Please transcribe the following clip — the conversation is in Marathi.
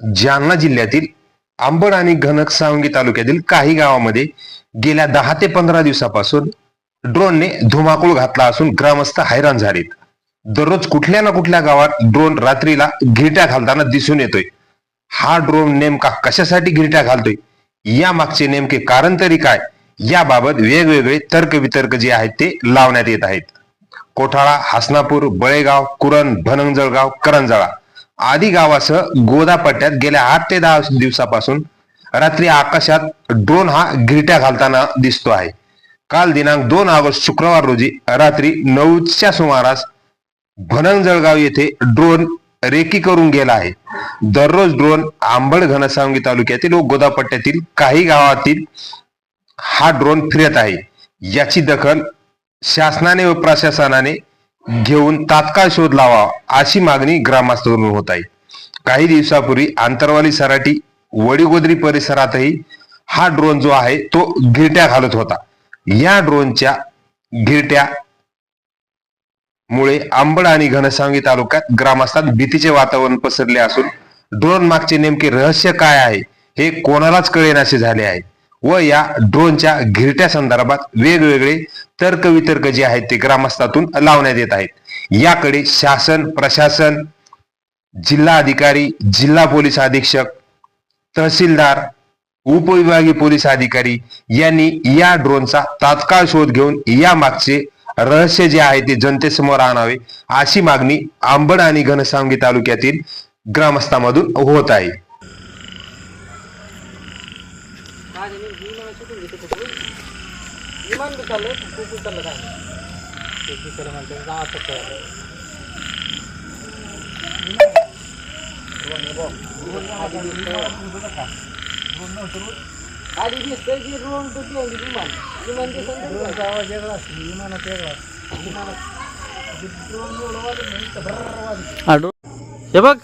जालना जिल्ह्यातील आंबड आणि घनक सावंगी तालुक्यातील काही गावामध्ये गेल्या दहा ते पंधरा दिवसापासून ड्रोनने धुमाकूळ घातला असून ग्रामस्थ हैराण झालेत. दररोज कुठल्या ना कुठल्या गावात ड्रोन रात्रीला गिरट्या घालताना दिसून येतोय. हा ड्रोन नेमका कशासाठी घिरट्या घालतोय? या मागचे नेमके कारण तरी काय? याबाबत वेगवेगळे तर्कवितर्क जे आहेत ते लावण्यात येत आहेत. कोठाळा हसनापूर बळेगाव कुरण भनंजळगाव करंजळा. आदी गावासह गोदा पट्ट्यात गेल्या आठ ते दहा दिवसापासून रात्री आकाशात ड्रोन हा गिरट्या घालताना दिसतो आहे. काल दिनांक दोन ऑगस्ट शुक्रवार रोजी रात्री नऊच्या सुमारास भनंजळगाव येथे ड्रोन रेकी करून गेला आहे. दररोज ड्रोन आंबड घनसावंगी तालुक्यातील व गोदापट्ट्यातील काही गावातील हा ड्रोन फिरत आहे. याची दखल शासनाने व प्रशासनाने घेऊन तात्काळ शोध लावा अशी मागणी ग्रामस्थांकडून होत आहे. काही दिवसापूर्वी आंतरवाली सराटी वडीगोद्री परिसरातही हा ड्रोन जो आहे तो गिरट्या घालत होता. या ड्रोनच्या गिरट्या मुळे अंबड आणि घनसावंगी तालुक्यात ग्रामस्थात भीतीचे वातावरण पसरले असून ड्रोन मागचे नेमके रहस्य काय आहे हे कोणालाच कळेनासे झाले आहे. व या ड्रोनच्या घिरट्या संदर्भात वेगवेगळे तर्कवितर्क जे आहेत ते ग्रामस्थातून लावण्यात येत आहेत. याकडे शासन प्रशासन जिल्हा अधिकारी जिल्हा पोलीस अधीक्षक तहसीलदार उपविभागीय पोलीस अधिकारी यांनी या ड्रोनचा तात्काळ शोध घेऊन या मागचे रहस्य जे आहे ते जनतेसमोर आणावे अशी मागणी आंबड आणि घनसावंगी तालुक्यातील ग्रामस्थांमधून होत आहे. विमानात सुटून घेतो कुठून विमान बी चाललंय पण खूप उतरलं काय नाही. ते दुसरं म्हणते गावात कळलं आधी दिसतंय की ड्रोन तो ती होती विमान विमान ते ड्रोनचा आवाज वेगळा असतो विमानात वेगळा असतो विमानात ड्रोन एवढं वाजत नाही तर भरर वाजतं. हे बघ